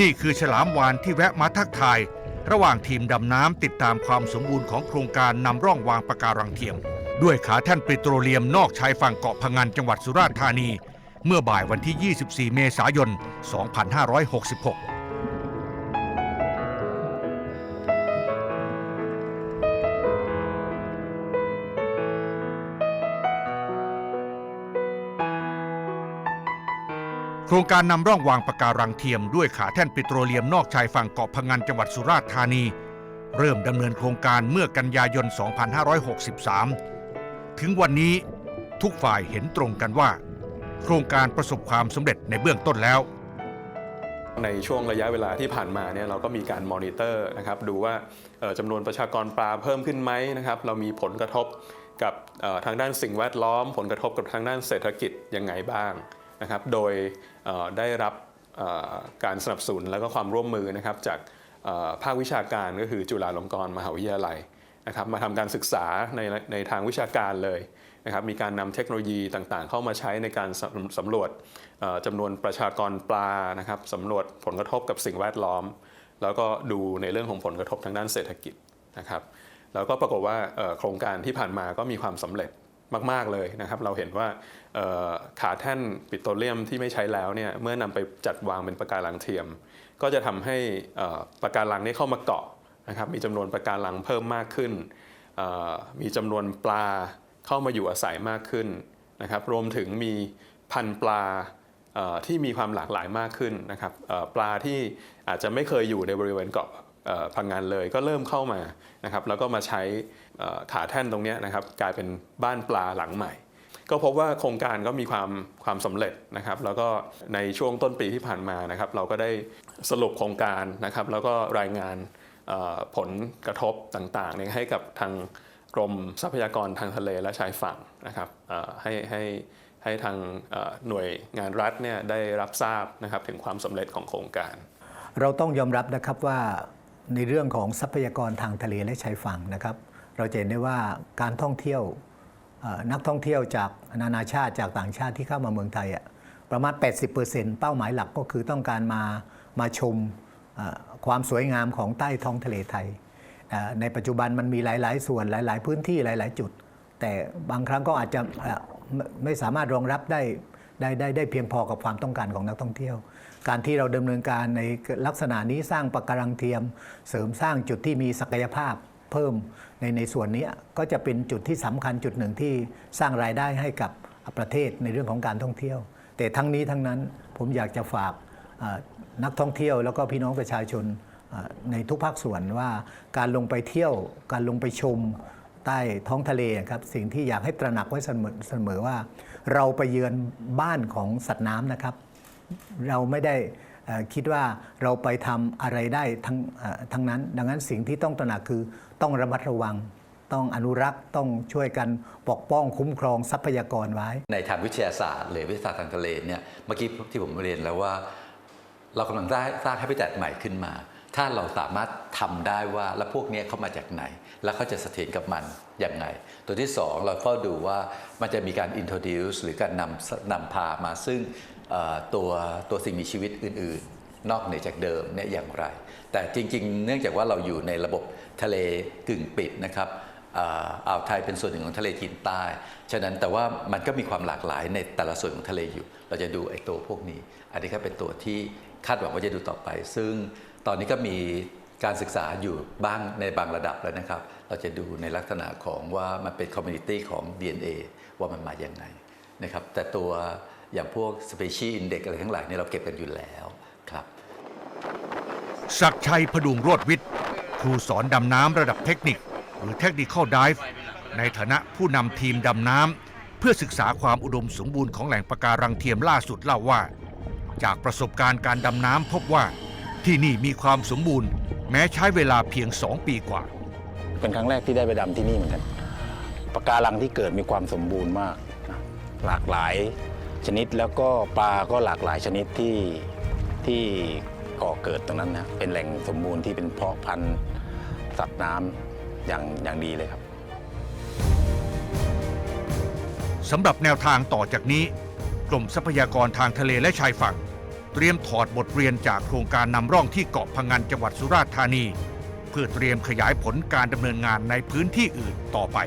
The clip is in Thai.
นี่คือฉลามวานที่แวะมาทักทาย ระหว่างทีมดำน้ำติดตามความสมบูรณ์ของโครงการนำร่องวางปะการังเทียม ด้วยขาแท่นปิโตรเลียมนอกชายฝั่งเกาะพะงันจังหวัดสุราษฎร์ธานี เมื่อบ่ายวันที่ 24 เมษายน 2566 ครงการนำร่องวางปะการังเทียมด้วยขาแท่นปิโตรเลียมนอกชายฝั่งเกาะพะงันจังหวัดสุราษฎร์ธานี เริ่มดำเนินโครงการเมื่อกันยายน 2563 ถึงวันนี้ทุกฝ่ายเห็นตรงกันว่า โครงการประสบความสำเร็จในเบื้องต้นแล้ว ในช่วงระยะเวลาที่ผ่านมาเนี่ยเราก็มีการมอนิเตอร์นะครับดูว่าจำนวนประชากรปลาเพิ่มขึ้นไหมนะครับเรามีผลกระทบกับทางด้านสิ่งแวดล้อม ผลกระทบกับทางด้านเศรษฐกิจยังไงบ้าง นะครับโดยได้รับการสนับสนุนและก็ความร่วมมือนะครับจากภาควิชาการก็คือจุฬาลงกรณ์มหาวิทยาลัยนะครับมาทำการศึกษาในในทางวิชาการเลยนะครับมีการนำเทคโนโลยีต่างๆ เข้ามาใช้ในการสำรวจจำนวนประชากรปลานะครับสำรวจผลกระทบกับสิ่งแวดล้อม แล้วก็ดูในเรื่องของผลกระทบทางด้านเศรษฐกิจนะครับแล้วก็ปรากฏว่าโครงการที่ผ่านมาก็มีความสำเร็จ มาก ๆ เลยนะครับ เราเห็นว่าขาแท่นปิโตรเลียมที่ไม่ใช้แล้วเนี่ยเมื่อนำไปจัดวางเป็นประการังเทียม ก็จะทำให้เอ่อปะการังนี้เข้ามาเกาะนะครับมีจำนวนประการังเพิ่มมากขึ้น มีจำนวนปลาเข้ามาอยู่อาศัยมากขึ้นนะครับรวมถึงมีพันธุ์ปลาที่มีความหลากหลายมากขึ้นนะครับปลาที่อาจจะไม่เคยอยู่ในบริเวณเกาะ พังงานเลยก็เริ่มเข้ามานะครับแล้วก็มาใช้เอ่อขาแท่นตรงนี้นะครับกลายเป็นบ้านปลาหลังใหม่ ก็พบว่าโครงการก็มีความความสำเร็จนะครับ แล้วก็ในช่วงต้นปีที่ผ่านมานะครับ เราก็ได้สรุปโครงการนะครับ แล้วก็รายงานผลกระทบต่างๆเนี่ยให้กับทางกรมทรัพยากรทางทะเลและชายฝั่งนะครับให้ให้ให้ทางหน่วยงานรัฐเนี่ยได้รับทราบนะครับถึงความสำเร็จของโครงการ เราต้องยอมรับนะครับว่า ในเรื่องของทรัพยากรทางทะเลและชายฝั่งนะครับ เราจะเห็นได้ว่าการท่องเที่ยวนักท่องเที่ยวจากนานาชาติจากต่างชาติที่เข้ามาเมืองไทยประมาณ 80%เป้าหมายหลักก็คือต้องการมามาชมความสวยงามของใต้ท้องทะเลไทย ในปัจจุบันมันมีหลาย ๆ ส่วนหลาย ๆ พื้นที่หลาย ๆ จุด แต่บางครั้งก็อาจจะไม่ไม่สามารถรองรับได้ได้ได้ได้เพียงพอกับความต้องการของนักท่องเที่ยว การที่เราดำเนินการในลักษณะนี้สร้างปะการังเทียม เสริมสร้างจุดที่มีศักยภาพเพิ่มในในส่วนนี้ก็จะเป็นจุดที่สำคัญจุดหนึ่งที่สร้างรายได้ให้กับประเทศในเรื่องของการท่องเที่ยว แต่ทั้งนี้ทั้งนั้นผมอยากจะฝากนักท่องเที่ยวแล้วก็พี่น้องประชาชนในทุกภาคส่วนว่าการลงไปเที่ยวการลงไปชมใต้ท้องทะเลครับสิ่งที่อยากให้ตระหนักไว้เสมอว่า เราไปเยือนบ้านของสัตว์น้ำนะครับ เราไม่ได้คิดว่าเราไปทำอะไรได้ทั้งทั้งนั้น ดังนั้นสิ่งที่ต้องตระหนักคือต้องระมัดระวัง ต้องอนุรักษ์ต้องช่วยกันปกป้องคุ้มครองทรัพยากรไว้ ในทางวิทยาศาสตร์หรือวิทยาศาสตร์ทางทะเลเนี่ยเมื่อกี้ที่ผมเรียนแล้วว่า เรากำลังได้สร้างให้พิจัดใหม่ขึ้นมา ถ้าเราสามารถทำได้ว่าแล้วพวกนี้เขามาจากไหน แล้วเขาจะเสถียรกับมันอย่างไง ตัวที่สองเราเฝ้าดูว่ามันจะมีการ introduce หรือการนำนำพามาซึ่ง ตัวตัวสิ่งมีชีวิตอื่น ๆ นอกเหนือจากเดิมเนี่ยอย่างไร แต่จริง ๆ เนื่องจากว่าเราอยู่ในระบบทะเลกึ่งปิดนะครับอ่าวไทยเป็นส่วนหนึ่งของทะเลจีนใต้ ฉะนั้นแต่ว่ามันก็มีความหลากหลายในแต่ละส่วนของทะเลอยู่ เราจะดูไอ้ตัวพวกนี้ อันนี้ก็เป็นตัวที่คาดหวังว่าจะดูต่อไป ซึ่งตอนนี้ก็มีการศึกษาอยู่บ้างในบางระดับแล้วนะครับ เราจะดูในลักษณะของว่ามันเป็นคอมมูนิตี้ของ DNA ว่ามันมาอย่างไงนะครับ แต่ตัว อย่างพวก Species Index อะไรทั้งหลายเนี่ยเราเก็บกันอยู่แล้วครับศักดิ์ชัยพดุงโรธวิทย์ ครูสอนดำน้ำระดับเทคนิค หรือ Technical Dive ในฐานะผู้นำทีมดำน้ำเพื่อศึกษาความอุดมสมบูรณ์ของแหล่งปะการังเทียมล่าสุดเล่าว่า จากประสบการณ์การดำน้ำพบว่าที่นี่มีความสมบูรณ์ แม้ใช้เวลาเพียง 2 ปีกว่า เป็นครั้งแรกที่ได้ไปดำที่นี่เหมือนกันปะการังที่เกิดมีความสมบูรณ์มากนะหลากหลาย ชนิดแล้วก็ปลาก็หลากหลายชนิดที่ที่ก่อเกิดตรงนั้นนะเป็นแหล่งสมบูรณ์ที่เป็นเพาะพันธุ์สัตว์น้ำอย่างอย่างดีเลยครับสำหรับแนวทางต่อจากนี้กรมทรัพยากรทางทะเลและชายฝั่ง เตรียมถอดบทเรียนจากโครงการนำร่องที่เกาะพังงานจังหวัดสุราษฎร์ธานี เพื่อเตรียมขยายผลการดำเนินงานในพื้นที่อื่นต่อไป